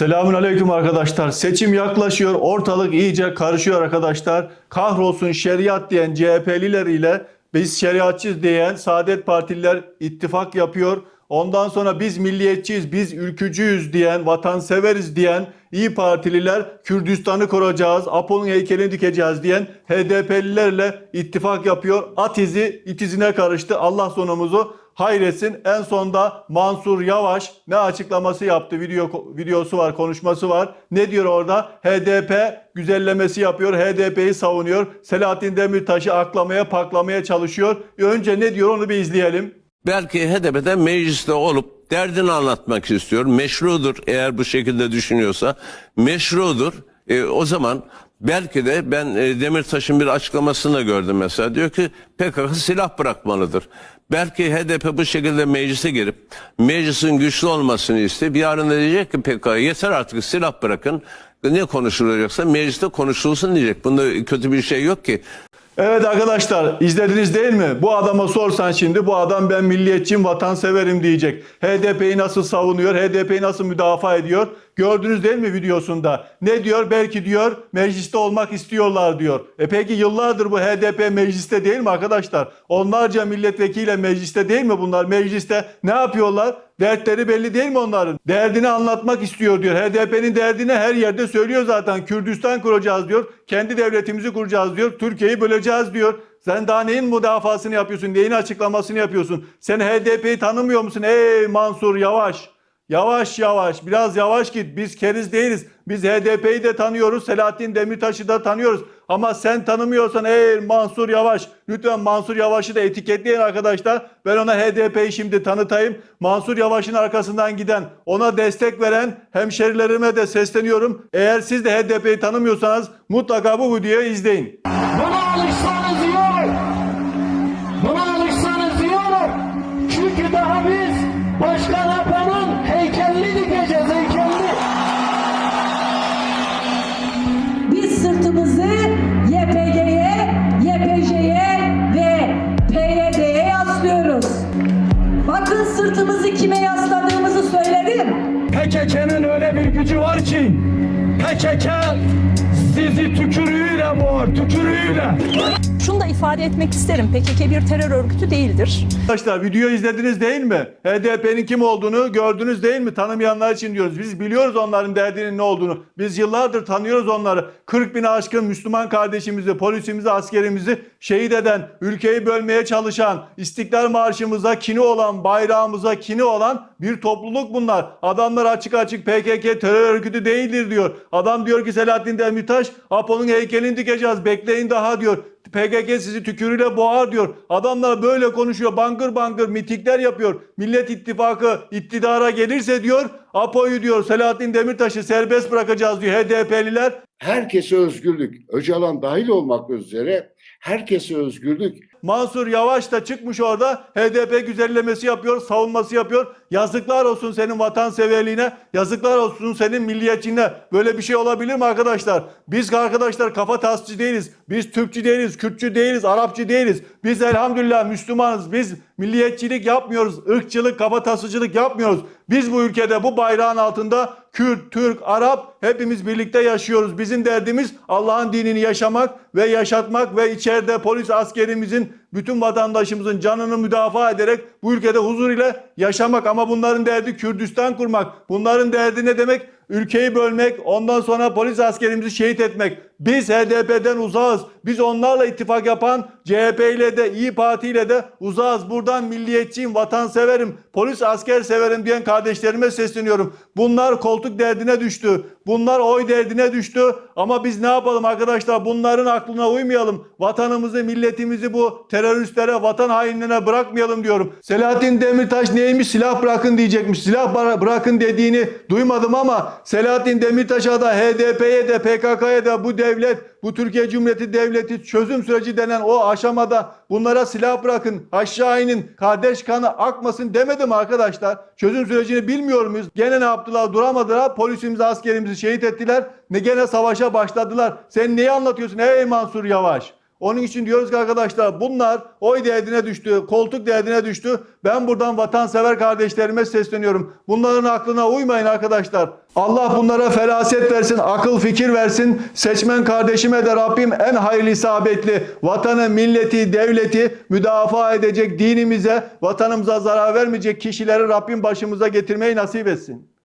Selamun aleyküm arkadaşlar. Seçim yaklaşıyor. Ortalık iyice karışıyor arkadaşlar. Kahrolsun şeriat diyen CHP'liler ile biz şeriatçıyız diyen Saadet Partililer ittifak yapıyor. Ondan sonra biz milliyetçiyiz, biz ülkücüyüz diyen, vatanseveriz diyen İyi Partililer Kürdistan'ı koruyacağız, Apo'nun heykelini dikeceğiz diyen HDP'lilerle ittifak yapıyor. At izi itizine karıştı. Allah sonumuzu hayretsin. En sonda Mansur Yavaş ne açıklaması yaptı? Video videosu var, konuşması var. Ne diyor orada? HDP güzellemesi yapıyor. HDP'yi savunuyor. Selahattin Demirtaş'ı aklamaya, paklamaya çalışıyor. Önce ne diyor onu bir izleyelim. belki HDP'de mecliste olup derdini anlatmak istiyor. Meşrudur eğer bu şekilde düşünüyorsa. Meşrudur. E, o zaman belki de ben e, Demirtaş'ın bir açıklamasını gördüm mesela. Diyor ki PKK silah bırakmalıdır. Belki HDP bu şekilde meclise girip meclisin güçlü olmasını isteyip yarın diyecek ki PKK yeter artık silah bırakın. Ne konuşulacaksa mecliste konuşulsun diyecek. Bunda kötü bir şey yok ki. Evet arkadaşlar izlediniz değil mi? Bu adama sorsan şimdi bu adam ben milliyetçiyim, vatanseverim diyecek. HDP'yi nasıl savunuyor, HDP'yi nasıl müdafaa ediyor? Gördünüz değil mi videosunda? Ne diyor? Belki diyor mecliste olmak istiyorlar diyor. E peki yıllardır bu HDP mecliste değil mi arkadaşlar? Onlarca milletvekiliyle mecliste değil mi bunlar? Mecliste ne yapıyorlar? Dertleri belli değil mi onların? Derdini anlatmak istiyor diyor. HDP'nin derdini her yerde söylüyor zaten. Kürdistan kuracağız diyor. Kendi devletimizi kuracağız diyor. Türkiye'yi böleceğiz diyor. Sen daha neyin müdafasını yapıyorsun? Neyin açıklamasını yapıyorsun? Sen HDP'yi tanımıyor musun? Ey Mansur Yavaş. Yavaş yavaş biraz yavaş git. Biz keriz değiliz. Biz HDP'yi de tanıyoruz. Selahattin Demirtaş'ı da tanıyoruz. Ama sen tanımıyorsan ey Mansur Yavaş. Lütfen Mansur Yavaş'ı da etiketleyin arkadaşlar. Ben ona HDP'yi şimdi tanıtayım. Mansur Yavaş'ın arkasından giden, ona destek veren hemşerilerime de sesleniyorum. Eğer siz de HDP'yi tanımıyorsanız mutlaka bu videoyu izleyin. Buna PKK sizi tükürüğüyle boğar, tükürüğüyle. Şunu da ifade etmek isterim. PKK bir terör örgütü değildir. Arkadaşlar video izlediniz değil mi? HDP'nin kim olduğunu gördünüz değil mi? Tanımayanlar için diyoruz. Biz biliyoruz onların derdinin ne olduğunu. Biz yıllardır tanıyoruz onları. 40 bin aşkın Müslüman kardeşimizi, polisimizi, askerimizi şehit eden, ülkeyi bölmeye çalışan, İstiklal Marşımıza kini olan, bayrağımıza kini olan bir topluluk bunlar. Adamlar açık açık PKK terör örgütü değildir diyor. Adam diyor ki Selahattin Demirtaş, Apo'nun heykelini dikeceğiz, bekleyin daha diyor. PKK sizi tükürüyle boğar diyor. Adamlar böyle konuşuyor. Bangır bangır mitikler yapıyor. Millet İttifakı iktidara gelirse diyor Apo'yu diyor Selahattin Demirtaş'ı serbest bırakacağız diyor HDP'liler. herkese özgürlük, Öcalan dahil olmak üzere herkese özgürlük. Mansur Yavaş da çıkmış orada HDP güzellemesi yapıyor, savunması yapıyor. Yazıklar olsun senin vatanseverliğine, yazıklar olsun senin milliyetçiliğine. Böyle bir şey olabilir mi arkadaşlar? Biz arkadaşlar kafa tasçı değiliz. Biz Türkçü değiliz, Kürtçü değiliz, Arapçı değiliz. Biz elhamdülillah Müslümanız. Biz milliyetçilik yapmıyoruz, ırkçılık, kafa tasıcılık yapmıyoruz. Biz bu ülkede bu bayrağın altında Kürt, Türk, Arap hepimiz birlikte yaşıyoruz. Bizim derdimiz Allah'ın dinini yaşamak ve yaşatmak ve içeride polis askerimizin bütün vatandaşımızın canını müdafaa ederek bu ülkede huzur ile yaşamak ama bunların derdi Kürdistan kurmak. Bunların derdi ne demek? Ülkeyi bölmek, ondan sonra polis askerimizi şehit etmek. Biz HDP'den uzağız. Biz onlarla ittifak yapan CHP ile de İyi Parti ile de uzağız. Buradan milliyetçiyim, vatanseverim, polis asker severim diyen kardeşlerime sesleniyorum. Bunlar koltuk derdine düştü. Bunlar oy derdine düştü. Ama biz ne yapalım arkadaşlar? Bunların aklına uymayalım. Vatanımızı, milletimizi bu teröristlere, vatan hainlerine bırakmayalım diyorum. Selahattin Demirtaş neymiş? Silah bırakın diyecekmiş. Silah bıra- bırakın dediğini duymadım ama Selahattin Demirtaş'a da HDP'ye de PKK'ya da bu devlet, bu Türkiye Cumhuriyeti Devleti çözüm süreci denen o aşamada bunlara silah bırakın, aşağı inin, kardeş kanı akmasın demedim arkadaşlar. Çözüm sürecini bilmiyor muyuz? Gene ne yaptılar? Duramadılar. Polisimizi, askerimizi şehit ettiler. Ne gene savaşa başladılar. Sen neyi anlatıyorsun ey Mansur Yavaş? Onun için diyoruz ki arkadaşlar bunlar oy derdine düştü, koltuk derdine düştü. Ben buradan vatansever kardeşlerime sesleniyorum. Bunların aklına uymayın arkadaşlar. Allah bunlara feraset versin, akıl fikir versin. Seçmen kardeşime de Rabbim en hayırlı isabetli vatanı, milleti, devleti müdafaa edecek dinimize, vatanımıza zarar vermeyecek kişileri Rabbim başımıza getirmeyi nasip etsin.